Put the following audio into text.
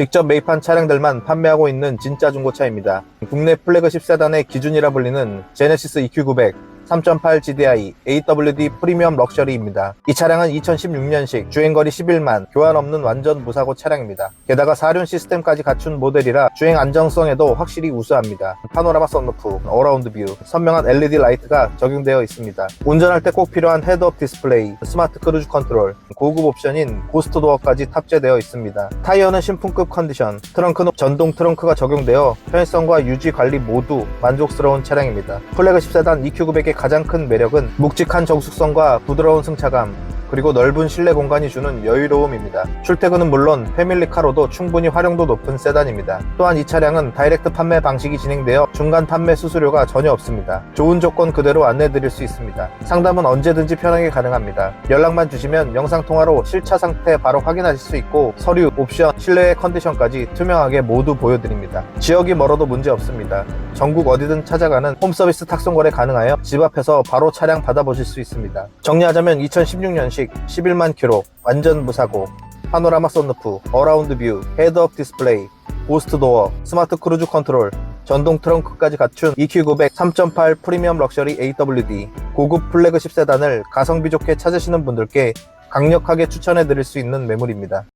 직접 매입한 차량들만 판매하고 있는 진짜 중고차입니다. 국내 플래그십 세단의 기준이라 불리는 제네시스 EQ900 3.8 GDI AWD 프리미엄 럭셔리입니다. 이 차량은 2016년식 주행거리 11만 교환 없는 완전 무사고 차량입니다. 게다가 4륜 시스템까지 갖춘 모델이라 주행 안정성에도 확실히 우수합니다. 파노라마 썬루프, 어라운드 뷰, 선명한 LED 라이트가 적용되어 있습니다. 운전할 때 꼭 필요한 헤드업 디스플레이, 스마트 크루즈 컨트롤, 고급 옵션인 고스트 도어까지 탑재되어 있습니다. 타이어는 신품급 컨디션, 트렁크는 전동 트렁크가 적용되어 편의성과 유지 관리 모두 만족스러운 차량입니다. 플래그십 세단 EQ900의 가장 큰 매력은 묵직한 정숙성과 부드러운 승차감, 그리고 넓은 실내 공간이 주는 여유로움입니다. 출퇴근은 물론 패밀리카로도 충분히 활용도 높은 세단입니다. 또한 이 차량은 다이렉트 판매 방식이 진행되어 중간 판매 수수료가 전혀 없습니다. 좋은 조건 그대로 안내 드릴 수 있습니다. 상담은 언제든지 편하게 가능합니다. 연락만 주시면 영상통화로 실차 상태 바로 확인하실 수 있고 서류, 옵션, 실내의 컨디션까지 투명하게 모두 보여드립니다. 지역이 멀어도 문제 없습니다. 전국 어디든 찾아가는 홈서비스 탁송 거래 가능하여 집 앞에서 바로 차량 받아보실 수 있습니다. 정리하자면 2016년식 11만 킬로 완전 무사고 파노라마 썬루프, 어라운드 뷰, 헤드업 디스플레이, 고스트 도어, 스마트 크루즈 컨트롤, 전동 트렁크까지 갖춘 EQ900 3.8 프리미엄 럭셔리 AWD 고급 플래그십 세단을 가성비 좋게 찾으시는 분들께 강력하게 추천해 드릴 수 있는 매물입니다.